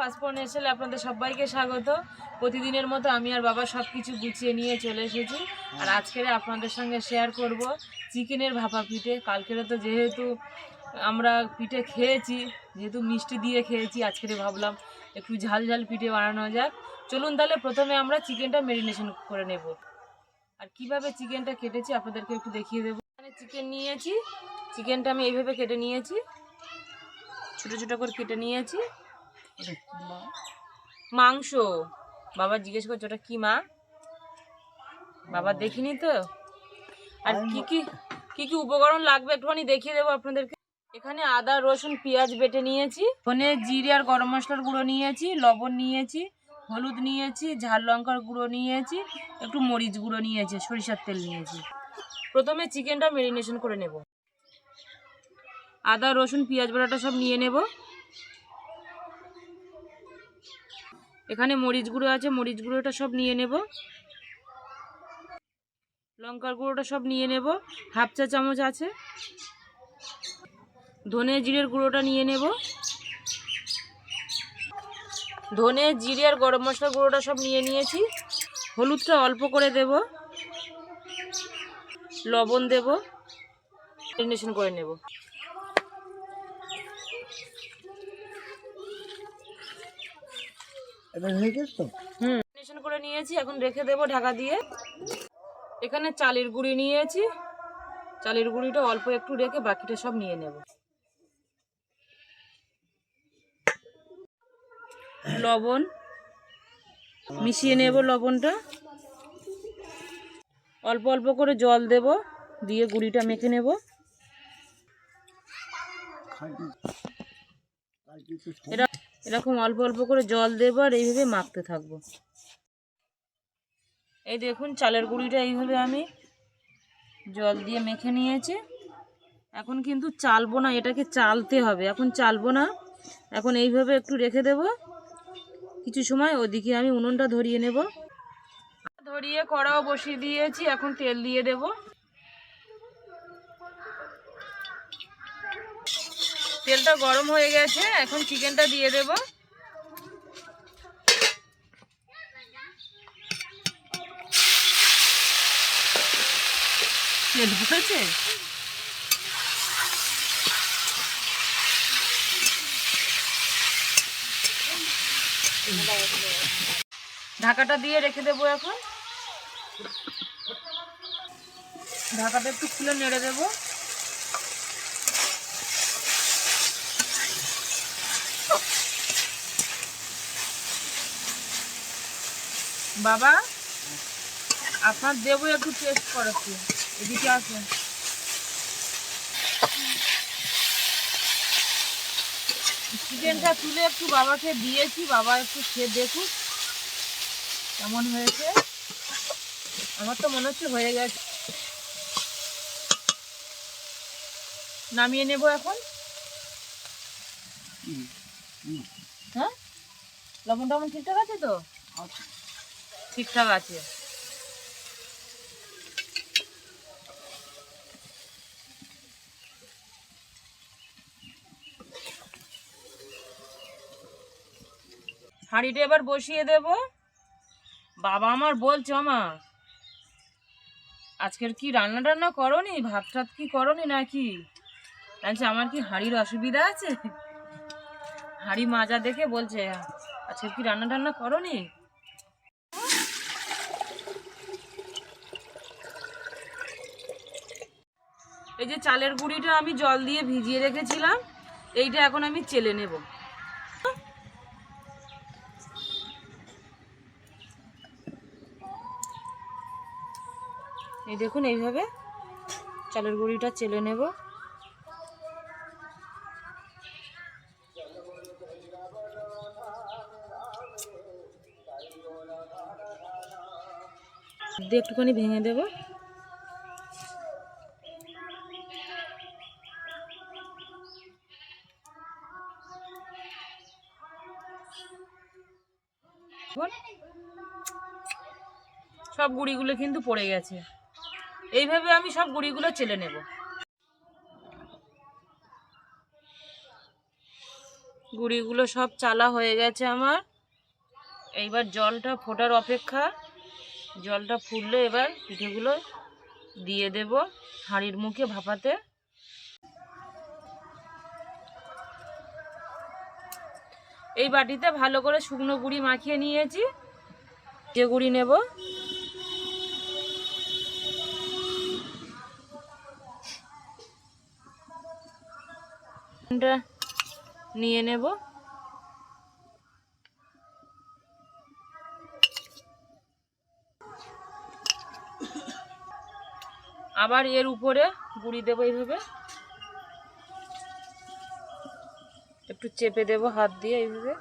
Passport এসেলে আপনাদের সবাইকে স্বাগত। প্রতিদিনের মতো আমি আর বাবা সব কিছু গুছিয়ে নিয়ে চলে এসেছি। আর আজকের আপনাদের সঙ্গে শেয়ার করব চিকেনের ভাপা পিঠে কালকের তো যেহেতু আমরা পিঠে খেয়েছি, যেহেতু মিষ্টি দিয়ে খেয়েছি, আজকের ভাবলাম একটু ঝাল ঝাল পিঠে বানানো যাক। চলুন তাহলে প্রথমে আমরা চিকেনটা মেরিনেশন করে নেব। আর কীভাবে চিকেনটা কেটেছি আপনাদেরকে একটু দেখিয়ে দেবো। এখানে চিকেন নিয়েছি। চিকেনটা আমি এইভাবে কেটে নিয়েছি। ছোটো ছোটো করে কেটে নিয়েছি। মাংস। বাবা জিজ্ঞেস করছে ওটা কি মা? বাবা দেখিনি তো। আর কি কি কি কি উপকরণ লাগবে? একটুখানি দেখিয়ে দেবো আপনাদেরকে। এখানে আদা রসুন পেঁয়াজ বেটে নিয়েছি। ফোনে জিরে আর গরম মশলার গুঁড়ো নিয়েছি লবণ নিয়েছি হলুদ নিয়েছি ঝাল লঙ্কার গুঁড়ো নিয়েছি একটু মরিচ গুঁড়ো নিয়েছি সরিষার তেল নিয়েছি। প্রথমে চিকেনটা মেরিনেশন করে নেব। আদা রসুন পেঁয়াজ বাটাটা সব নিয়ে নেব। এখানে মরিচ গুঁড়ো আছে, মরিচ গুঁড়োটা সব নিয়ে নেব। লঙ্কার গুঁড়োটা সব নিয়ে নেব, হাফ চা চামচ আছে। ধনে জিরের গুঁড়োটা নিয়ে নেব। ধনে, জিরে আর গরম মশলার গুঁড়োটা সব নিয়ে নিয়েছি। হলুদটা অল্প করে দেব। লবণ দেব। মেরিনেশন করে নেব। এবার হয়ে গেছে? তো হুম করে নিয়েছি এখন রেখে দেব ঢাকা দিয়ে। এখানে চালের গুঁড়ি নিয়েছি। চালের গুঁড়িটা অল্প একটু রেখে বাকিটা সব নিয়ে নেব। লবণ। মিশিয়ে নেব লবণটা। অল্প অল্প করে জল দেব দিয়ে গুঁড়িটা মেখে নেব। এরা এরকম অল্প অল্প করে জল দেবো আর এইভাবে মাখতে থাকব। এই দেখুন চালের গুঁড়িটা এইভাবে আমি জল দিয়ে মেখে নিয়েছি। এখন কিন্তু চালবো না, এটাকে চালতে হবে। এখন চালবো না, এখন এইভাবে একটু রেখে দেব। কিছু সময় ওদিকে আমি উনুনটা ধরিয়ে নেব। ধরিয়ে কড়াও বসিয়ে দিয়েছি, এখন তেল দিয়ে দেব। তেলটা গরম হয়ে গেছে এখন চিকেনটা দিয়ে দেব। তেল ঢাকাটা দিয়ে রেখে দেবো এখন। ঢাকাটা একটু খুলে নেড়ে দেবো। বাবা আপনার দেবো একটু টেস্ট করাচ্ছি। এদিকে আসুন। চিকেনটা তুলে একটু বাবাকে দিয়েছি বাবা একটু খেয়ে দেখুক কেমন হয়েছে। আমার তো মনে হচ্ছে হয়ে গেছে। নামিয়ে নেব এখন? হ্যাঁ? লবণ টবণ ঠিকঠাক আছে তো? আছে। ঠিকঠাক আছে। হাঁড়িটা এবার বসিয়ে দেব। বাবা আমার বলছে, মা, আজকের কি রান্না টান্না করনি? ভাত টাত কি করনি নাকি? আচ্ছা আমার কি হাঁড়ির অসুবিধা আছে? হাঁড়ি মাজা দেখে বলছে আজকে কি রান্না টান্না করনি? এই যে চালের গুঁড়িটা আমি জল দিয়ে ভিজিয়ে রেখেছিলাম, এইটা এখন আমি চেলে নেব। এই দেখুন, এইভাবে চালের গুঁড়িটা চেলে নেব। একটুখানি ভেঙে দেবো। সব গুড়িগুলো কিন্তু পড়ে গেছে। এইভাবে আমি সব গুড়িগুলো চেলে নেব। গুড়িগুলো সব চালা হয়ে গেছে আমার। এইবার জলটা ফোটার অপেক্ষা। জলটা ফুললে এবার পিঠেগুলো দিয়ে দেব হাঁড়ির মুখে ভাপাতে। এই বাটিতে ভালো করে শুকনো গুঁড়ি মাখিয়ে নিয়েছি। যে গুঁড়ি নেব। নিয়ে নেব। আবার এর উপরে গুঁড়ি দেবো এইভাবে। একটু চেপে দেবো, হাত দিয়ে এইভাবে।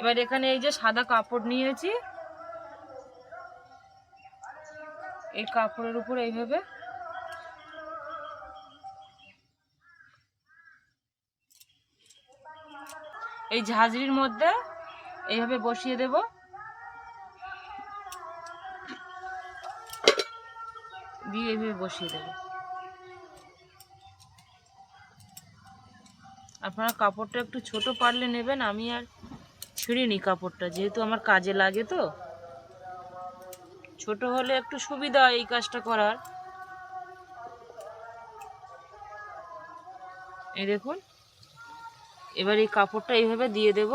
এবার এখানে এই যে সাদা কাপড় নিয়েছি। এই কাপড়ের উপর এইভাবে। এই ঝাঁঝরির মধ্যে এইভাবে বসিয়ে দেব। দিয়ে এইভাবে বসিয়ে দেব। আপনারা কাপড়টা একটু ছোট পারলে নেবেন, আমি আর ছিঁড়িনি কাপড়টা, যেহেতু আমার কাজে লাগে তো। ছোট হলে একটু সুবিধা হয় এই কাজটা করার। এই দেখুন, এবার এই কাপড়টা এইভাবে দিয়ে দেব।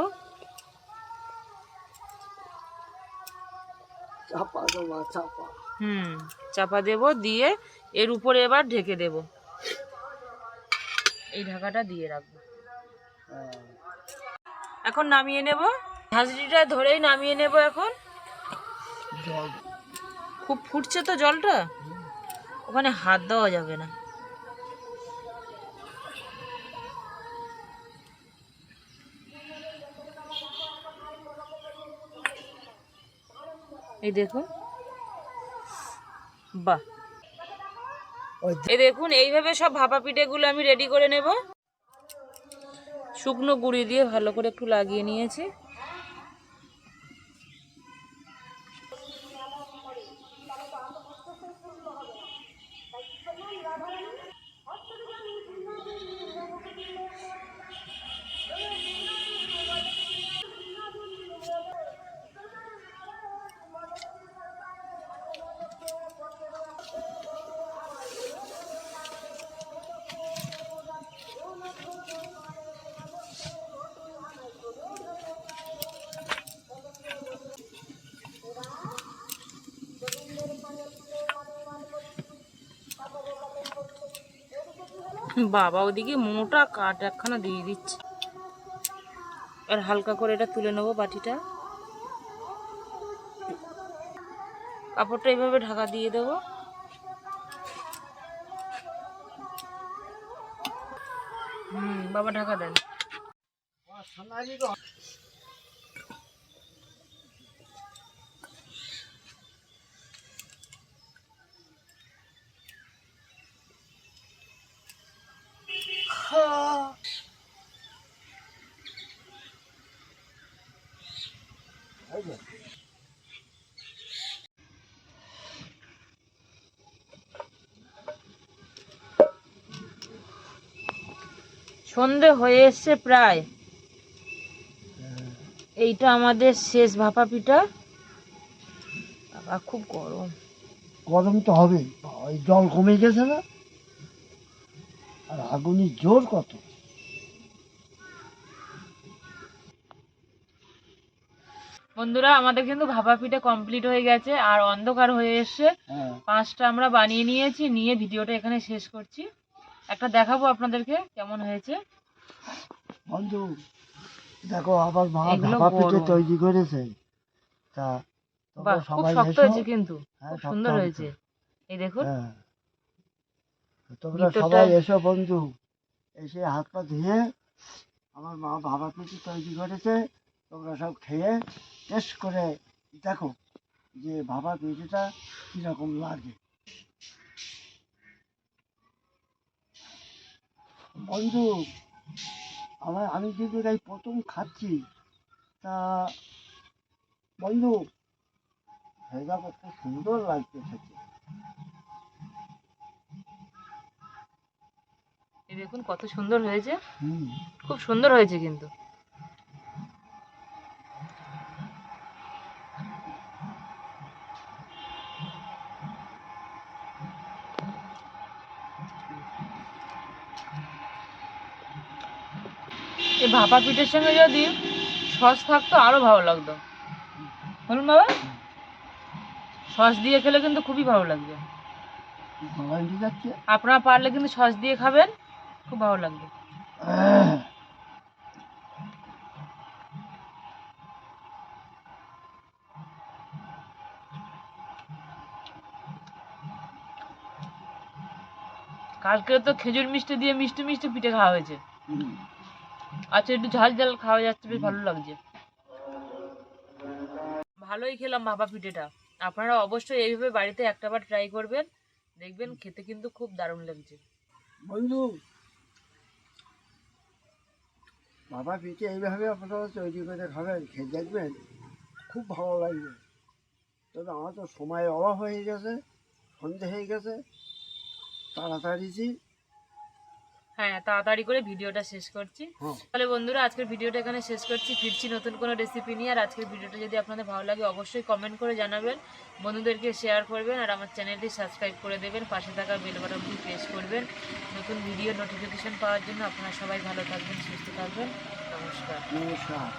চাপা চাপা। হুম চাপা দেব দিয়ে এর উপরে এবার ঢেকে দেব। এই ঢাকাটা দিয়ে রাখব। এখন নামিয়ে নেব। ঝাঁঝরিটা ধরেই নামিয়ে নেব এখন। জল। খুব ফুটছে তো জলটা? ওখানে হাত দেওয়া যাবে না। এই দেখুন বাহ। দেখুন, এইভাবে সব ভাপা পিঠেগুলো আমি রেডি করে নেব। শুকনো গুঁড়ি দিয়ে ভালো করে একটু লাগিয়ে নিয়েছি। বাবা, ওদিকে মোটা কাঠ একখানা দিয়ে দিচ্ছে। আর হালকা করে এটা তুলে নেব বাটিটা। কাপড়টা এইভাবে ঢাকা দিয়ে দেব। হুম, বাবা ঢাকা দেন। সন্ধে হয়ে এসছে প্রায়। এইটা আমাদের শেষ ভাপা পিঠা। খুব গরম। গরম তো হবে জল কমে গেছে না? আগুনের জোর কত? বন্ধুরা আমাদের কিন্তু ভাপা পিঠা কমপ্লিট হয়ে গেছে আর অন্ধকার হয়ে এসছে। হ্যাঁ। পাঁচটা আমরা বানিয়ে নিয়েছি নিয়ে ভিডিওটা এখানে শেষ করছি। একটা দেখাবো আপনাদেরকে কেমন হয়েছে। বন্ধু দেখো আবার মা ভাপা পিঠে তৈরি করেছে। তা খুব শক্ত হয়েছে কিন্তু। হ্যাঁ, খুব সুন্দর হয়েছে। হয়েছে। এই দেখুন। হ্যাঁ। তোমরা সবাই এসো বন্ধু। এসে হাত পা ধুয়ে আমার মা ভাবা পিঠে তৈরি করেছে। তোমরা সব খেয়ে টেস্ট করে দেখো যে ভাবা পিঠেটা কীরকম লাগে। বন্ধু আমার আমি কিন্তু এই প্রথম খাচ্ছি। তা বন্ধু খেয়ে কত সুন্দর লাগছে খেতে। দেখুন কত সুন্দর হয়েছে। খুব সুন্দর হয়েছে কিন্তু। এই ভাপা পিঠের সঙ্গে যদি সস থাকতো আরও ভালো লাগতো। বলুন বাবা। সস দিয়ে খেলে কিন্তু খুবই ভালো লাগবে। আপনারা পারলে কিন্তু সস দিয়ে খাবেন। খুব ভালো লাগবে কালকে তো খেজুর মিষ্টি দিয়ে মিষ্টি মিষ্টি পিঠে খাওয়া হয়েছে। আচ্ছা একটু ঝাল ঝাল খাওয়া যাচ্ছে, বেশ ভালো লাগছে। ভালোই খেলাম ভাপা পিঠেটা। আপনারা অবশ্যই এইভাবে বাড়িতে একটাবার ট্রাই করবেন। দেখবেন খেতে কিন্তু খুব দারুণ লাগছে। বন্ধু বাবা পিঠে এইভাবে আপনারা তৈরি করে খাবেন, খেয়ে দেখবেন, খুব ভালো লাগবে। তবে আমার তো সময় অভাব হয়ে গেছে, সন্ধে হয়ে গেছে, তাড়াতাড়ি হ্যাঁ তাড়াতাড়ি করে ভিডিওটা শেষ করছি। তাহলে বন্ধুরা আজকের ভিডিওটা এখানে শেষ করছি। ফিরছি নতুন কোনো রেসিপি নিয়ে আর আজকের ভিডিওটা যদি আপনাদের ভালো লাগে অবশ্যই কমেন্ট করে জানাবেন। বন্ধুদেরকে শেয়ার করবেন আর আমার চ্যানেলটি সাবস্ক্রাইব করে দেবেন। পাশে থাকা বেল বাটনটি প্রেস করবেন। নতুন ভিডিও নোটিফিকেশন পাওয়ার জন্য আপনারা সবাই ভালো থাকবেন সুস্থ থাকবেন। নমস্কার। নমস্কার।